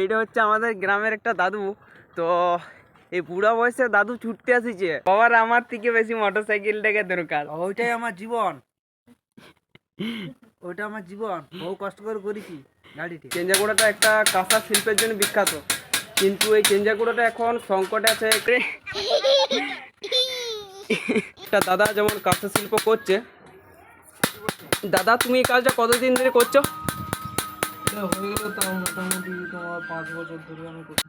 এইটা হচ্ছে আমাদের গ্রামের একটা দাদু। তো এই বুড়া বয়সে দাদু ছুটতে আসিছে। বাবার আমার থেকে বেশি মোটর সাইকেলটাকে দরকার ওইটাই আমার জীবন। ওইটা আমার জীবন। বহু কষ্ট করে করেছি গাড়িটি। চেঞ্জাগুড়াটা একটা কাঁসা শিল্পের জন্য বিখ্যাত। কিন্তু এই চেঞ্জাগুড়াটা এখন সংকটে আছে। একটা দাদা যেমন কাঁসা শিল্প করছে। দাদা তুমি এই কাজটা কতদিন ধরে করছ? এটা হয়ে গেল তাও মোটামুটি তোমার পাঁচ বছর ধরে আমি করছি।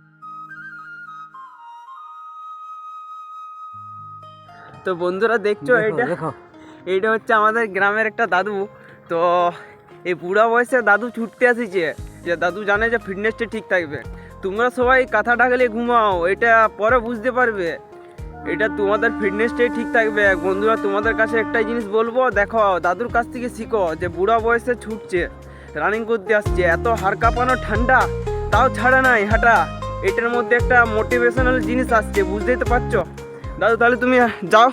তো বন্ধুরা দেখছ এটা? দেখো। এইটা হচ্ছে আমাদের গ্রামের একটা দাদু। তো এই বুড়া বয়সে দাদু ছুটতে আসিছে যে দাদু জানে যে ফিটনেসটা ঠিক থাকবে। তোমরা সবাই কাঁথা ডাকলে ঘুমাও। এটা পরে বুঝতে পারবে। এটা তোমাদের ফিটনেসটাই ঠিক থাকবে। বন্ধুরা তোমাদের কাছে একটাই জিনিস বলব দেখো দাদুর কাছ থেকে শিখো যে বুড়া বয়সে ছুটছে। রানিং করতে আসছে। এত হাড় কাঁপানো ঠান্ডা, তাও ছাড়া নাই হাঁটা এটার মধ্যে একটা মোটিভেশনাল জিনিস আসছে, বুঝতেই তো পারছ? দাদু, তাহলে তুমি যাও।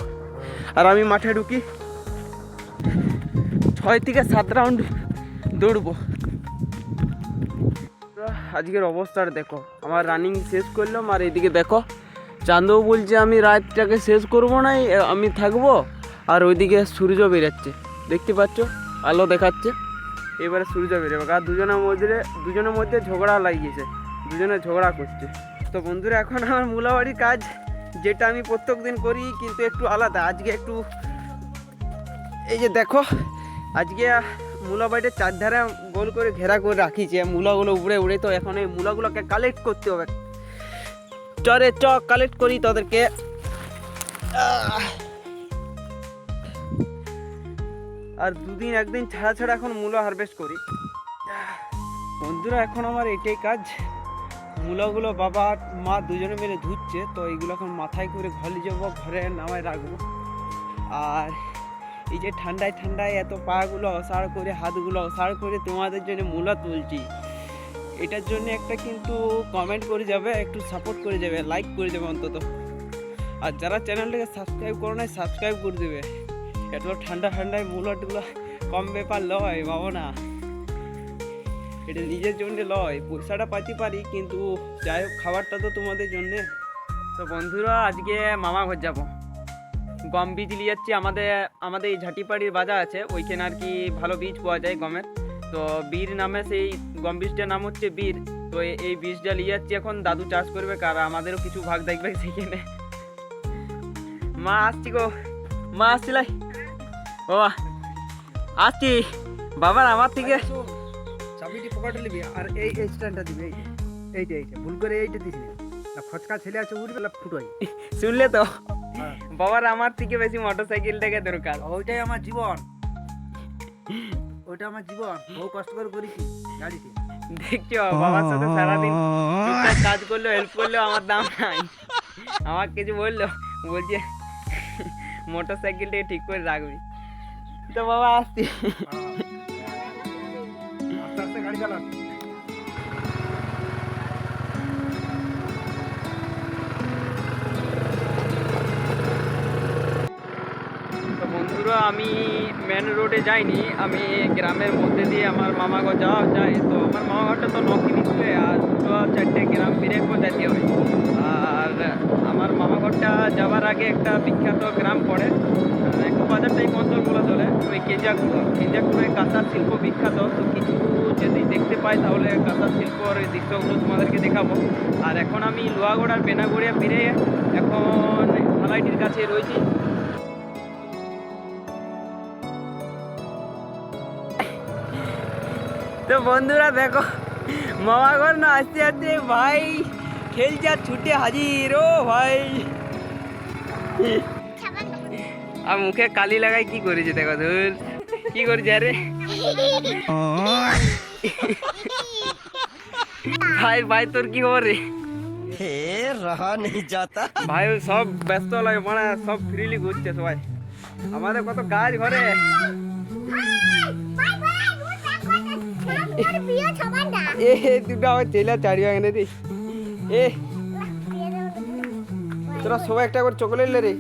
আর আমি মাঠে ঢুকি। ছয় থেকে সাত রাউন্ড দৌড়বো। আজকের অবস্থাটা দেখো। আমার রানিং শেষ করলাম, আর এদিকে দেখো, চাঁদও বলছে আমি রাতটাকে শেষ করব না আমি থাকব। আর ওইদিকে সূর্য বেরোচ্ছে। দেখতে পাচ্ছ? আলো দেখাচ্ছে। এবারে সূর্য বেরোবে কারণ দুজনের মধ্যে দুজনের মধ্যে ঝগড়া লাগিয়েছে। দুজনে ঝগড়া করছে। তো বন্ধুরা, এখন আমার মূলাবাড়ির কাজ, যেটা আমি প্রত্যেক দিন করি, কিন্তু একটু আলাদা। আজকে একটু এই যে দেখো, আজকে মূলা বাড়িতে চারধারে গোল করে ঘেরা করে রাখিছে। মূলাগুলো উড়ে উড়ে তো এখন এই মূলাগুলোকে কালেক্ট করতে হবে। চরে চ কালেক্ট করি তাদেরকে। আহ। আর দুদিন একদিন ছাড়া ছাড়া এখন মূলা হারভেস্ট করি। বন্ধুরা, এখন আমার এটাই কাজ। মূলাগুলো বাবা মা দুজনে মিলে ধুচ্ছে, তো এইগুলো এখন মাথায় করে ঘরে যাব, ঘরে নামায় রাখব। আর এই যে ঠান্ডায় ঠান্ডায় এত পাগুলো অসাড় করে, হাতগুলো অসাড় করে তোমাদের জন্য মূলা তুলছি। এটার জন্য একটা কিন্তু কমেন্ট করে যাবে, একটু সাপোর্ট করে যাবে লাইক করে যাবে অন্তত। আর যারা চ্যানেলটাকে সাবস্ক্রাইব করো না সাবস্ক্রাইব করে দেবে। এত ঠান্ডা ঠান্ডায় মূলাটগুলো কম ব্যাপার লয় বাবা না। এটা নিজের জন্য লয়, পয়সাটা পাতি পারি, কিন্তু যাই হোক, খাবারটা তো তোমাদের জন্যে। তো বন্ধুরা, আজকে মামা ঘর যাব। গম বীজ নিয়ে যাচ্ছি, আমাদের আমাদের এই ঝাঁটিপাড়ির বাজার আছে, ওইখানে আর কি ভালো বীজ পাওয়া যায় গমের। তো বীর নামে সেই গম বীজটার নাম হচ্ছে বীর। তো এই বীজটা নিয়ে যাচ্ছি এখন, দাদু চাষ করবে কার আমাদেরও কিছু ভাগ দেখবে সেখানে মা আসছি গো, মা আসছিলাই ও আসছি বাবার আমার থেকে চাবিটি পকেটে নিবি আর এই এই স্ট্যান্ডটা দিবি এইটা এইটা এইটা ভুল করে এইটা দিস না। ফচকা ছেলে আছে উড়বে না ফুটোই শুনলে তো? হ্যাঁ। বাবার আমার থেকে বেশি মোটর সাইকেলটাকে দরকার। ওইটাই আমার জীবন। ওইটা আমার জীবন বহু কষ্ট করে করেছি গাড়িটি দেখছ বাবার সাথে সারাদিন কাজ করল হেল্প করল আমার দাম নাই। আমার কিছু বলল বলছে মোটর সাইকেলটাকে ঠিক করে রাখবি। তো বাবা, আসছি। বন্ধুরা, আমি মেন রোডে যাইনি। আমি গ্রামের মধ্যে দিয়ে আমার মামা ঘর যাওয়া যায় তো আমার মামা ঘরটা তো নকিনিতে আর দুটো চারটে গ্রাম বিরেক যেতে হয় আমার মামা ঘরটা যাওয়ার আগে একটা বিখ্যাত গ্রাম পড়ে। একটু বাজারটাই অঞ্চল বলা চলে। ওই কেজাকুড়ো। কেজাকুড়োয় কাঁসার শিল্প বিখ্যাত। তো কিছু যদি দেখতে পাই তাহলে কাঁসার শিল্পর দৃশ্যগুলো তোমাদেরকে দেখাবো। আর এখন আমি লোহাগড় আর বেনাগড়িয়া ফিরে এখন হালাইটির কাছে রয়েছি। তো বন্ধুরা দেখো মামা ঘর না, আসতে আসতে, ভাই। খেলছে আর ছুটে হাজির ও ভাই। আর মুখে কালি লাগাই কি করেছে দেখো ধুর। কি করেছে আরে? ভাই ভাই তোর কি খবর রে? হে রহা নেই যাতা। ভাই সব ব্যস্ত লাগে মানে সব ফ্রিলি ঘুরছে সবাই। আমাদের কত কাজ ঘরে। এ দুটো আমার ছেলে চারি ভাঙনে রে এ। তোরা সবাই একটা করে চকলেট লে রে।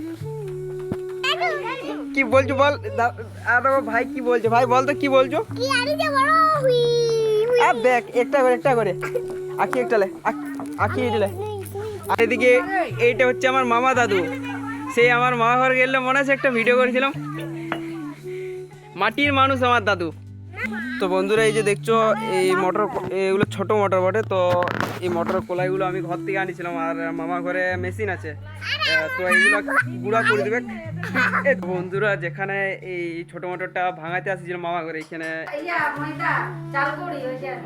কি বলছো বল? আর ভাই কি বলছে? ভাই বল তো কি বলছো? আর দেখ একটা করে একটা করে। আখি একটা লে আখি এটা লে। আর এদিকে এইটা হচ্ছে আমার মামা দাদু। সেই আমার মামা ঘর গেলে মনে আছে একটা ভিডিও করেছিলাম? মাটির মানুষ আমার দাদু। তো বন্ধুরা এই যে দেখছ এই মোটর এগুলো ছোট মোটর বটে তো এই মোটর কলাইগুলো আমি ঘর থেকে আনিছিলাম আর মামা ঘরে মেশিন আছে। তো এইগুলো গুঁড়া করে দেবে। বন্ধুরা যেখানে এই ছোট মোটরটা ভাঙাতে আসছিল মামা ঘরে এখানে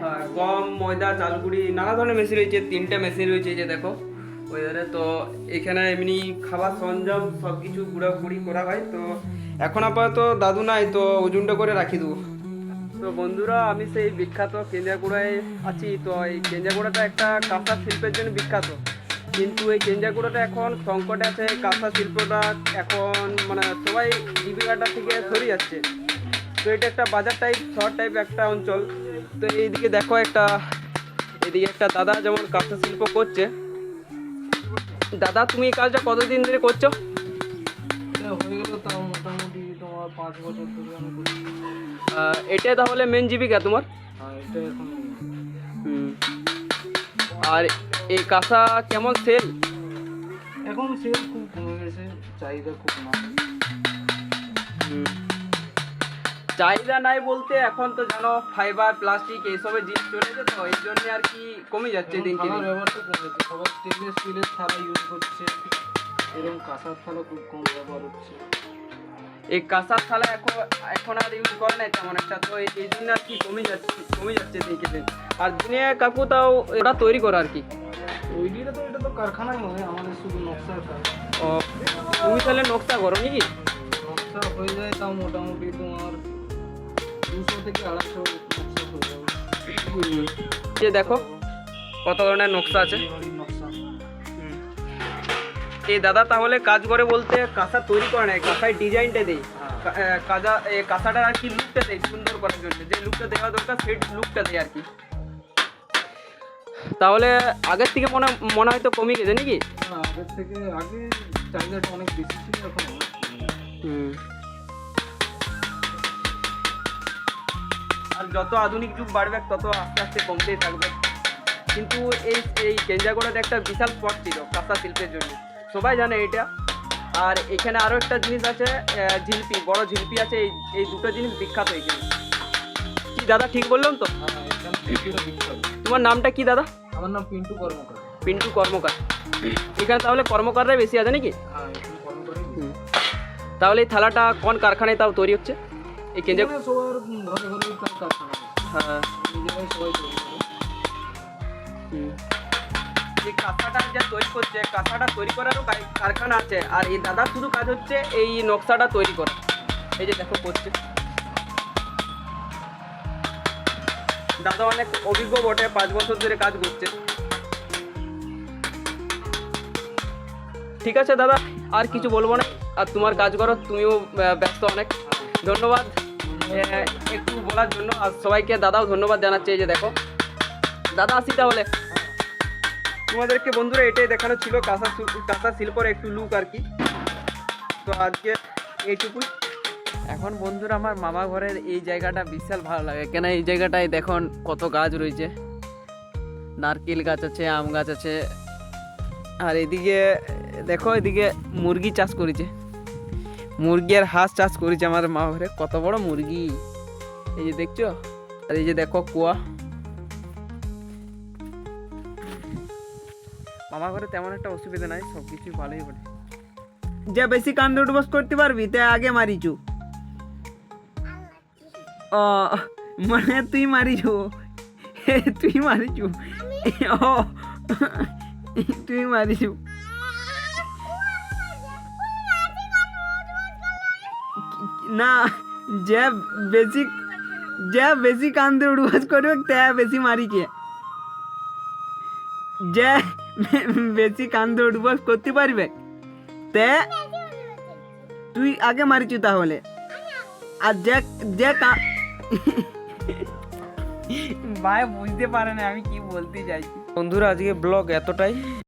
হ্যাঁ, গম ময়দা চালগুড়ি নানা ধরনের মেশিন রয়েছে তিনটা মেশিন রয়েছে এই যে দেখো ওই ধারে তো এখানে এমনি খাবার সরঞ্জাম সব কিছু গুঁড়া গুঁড়ি করা হয় তো এখন আপাতত দাদু নাই তো ওজনটা করে রাখি দেবো। তো বন্ধুরা, আমি সেই বিখ্যাত কেঞ্জাকুড়ায় আছি। তো এই কেঞ্জাকুড়াটা একটা কাঁচা শিল্পের জন্য বিখ্যাত। কিন্তু এই কেঞ্জাকুড়াটা এখন সংকটে আছে কাঁচা শিল্পটা এখন মানে সবাই জীবিকাটা থেকে সরে যাচ্ছে। তো এটা একটা বাজার টাইপ শহর টাইপ একটা অঞ্চল। তো এইদিকে দেখো একটা এদিকে একটা দাদা যেমন কাঁচা শিল্প করছে। দাদা, তুমি এই কাজটা কতদিন ধরে করছ? এটা হয়ে গেল তাও মোটামুটি তোমার পাঁচ বছর ধরে আমি করছি। আহ, এটাই তাহলে মেন জীবিকা তোমার? এটা এখন আর এই কাঁচা কেমন সেল এখন সেল খুব কমে গেছে চাহিদা খুব না। চাহিদা নাই বলতে এখন তো জানো ফাইবার প্লাস্টিক এইসবের জিনিস চলেছে তো এই জন্য আর কি কমে যাচ্ছে দিন? দিন ব্যবহারটা কমেছে সবাই স্টেনলেস স্টিলের থালা ইউজ করছে। এরকম কাঁসার থালা খুব কম ব্যবহার হচ্ছে। এই কাঁসার থালা এখন এখন আর ইউজ করে নাই তেমন একটা তো এই জন্য আর কি কমে যাচ্ছে কমে যাচ্ছে দিনকে দিন আর দিনে কাকু তাও ওটা তৈরি করো আর কি? ওইদিকে তো এটা তো কারখানায় হয় আমাদের শুধু নকশার কাজ। ও, তুমি তাহলে নকশা করো নাকি? নকশা হয়ে যায় তাও মোটামুটি তোমার দুশো থেকে আড়াইশো নকশা হয়ে যাবে। যে দেখো কত ধরনের নকশা আছে? এই দাদা তাহলে কাজ করে বলতে কাঁসা তৈরি করে না কাঁসায় ডিজাইনটা দেয় কা- আহ, এই কাঁসাটার আর কি লুকটা দেয় সুন্দর করার জন্য? যে লুকটা দেওয়া দরকার সেই লুকটা দেয় আর কি। তাহলে আগের থেকে মনে মনে হয় তো কমে গেছে নাকি? হ্যাঁ, আগের থেকে আগে চাহিদাটা অনেক বেশি ছিল এখন। হুম। আর যত আধুনিক যুগ বাড়বে তত আস্তে আস্তে কমতেই থাকবে। কিন্তু এই এই কেঞ্জাগোড়াতে একটা বিশাল স্পট ছিল কাঁসা শিল্পের জন্য। সবাই জানে এটা আর এখানে আরও একটা জিনিস আছে ঝিলপি বড় ঝিলপি আছে এই এই দুটো জিনিস বিখ্যাত এখানে। কি দাদা ঠিক বললাম তো? হ্যাঁ বিখ্যাত তোমার নামটা কি দাদা? আমার নাম পিন্টু কর্মকার। পিন্টু কর্মকার। এখানে তাহলে কর্মকাররাই বেশি আছে নাকি? হ্যাঁ। তাহলে এই থালাটা কোন কারখানায় তাও তৈরি হচ্ছে? এই আছে। হ্যাঁ। যে কাঁসাটা যা তৈরি করছে, কাঁসাটা তৈরি করারও কারখানা আছে। আর এই দাদার শুধু কাজ হচ্ছে এই নকশাটা তৈরি করা। এই যে দেখো করছে। দাদা অনেক অভিজ্ঞ বটে, পাঁচ বছর ধরে কাজ করছে। ঠিক আছে দাদা, আর কিছু বলব না। আর তোমার কাজ করো, তুমিও ব্যস্ত অনেক। ধন্যবাদ। একটু বলার জন্য, আর সবাইকে দাদাও ধন্যবাদ জানাচ্ছে, এই যে দেখো। দাদা আসি তাহলে। তোমাদেরকে বন্ধুরা এটাই দেখানো ছিল কাঁসা কাঁসা শিল্পর একটু লুক আর কি। তো আজকে এইটুকুই। এখন বন্ধুরা আমার মামা ঘরের এই জায়গাটা বিশাল ভালো লাগে। কেন এই জায়গাটায় দেখুন কত গাছ রয়েছে। নারকেল গাছ আছে, আম গাছ আছে। আর এদিকে, দেখো এদিকে মুরগি চাষ করেছে। মুরগি আর হাঁস চাষ করেছে আমার মা ঘরে। কত বড় মুরগি। এই যে দেখছ? আর এই যে দেখো কুয়া। মামা ঘরে তেমন একটা অসুবিধা নাই সব কিছুই ভালোই বলে যে বেশি কান্দে উঠবস করতে পারবি তে আগে মারিছু ও মানে তুই মারিছু তুই মারিছু ও, তুই মারিছু না, যে বেশি যে বেশি কান্দে উঠবস করবে, তে বেশি মারিছে যে বেশি কান্দ উঠবস করতে পারবে, তে তুই আগে মারিছু তাহলে। আর যে যে ভাই বুঝতে পারে না আমি কি বলতে চাইছি। বন্ধুরা, আজকে ব্লগ এতটাই।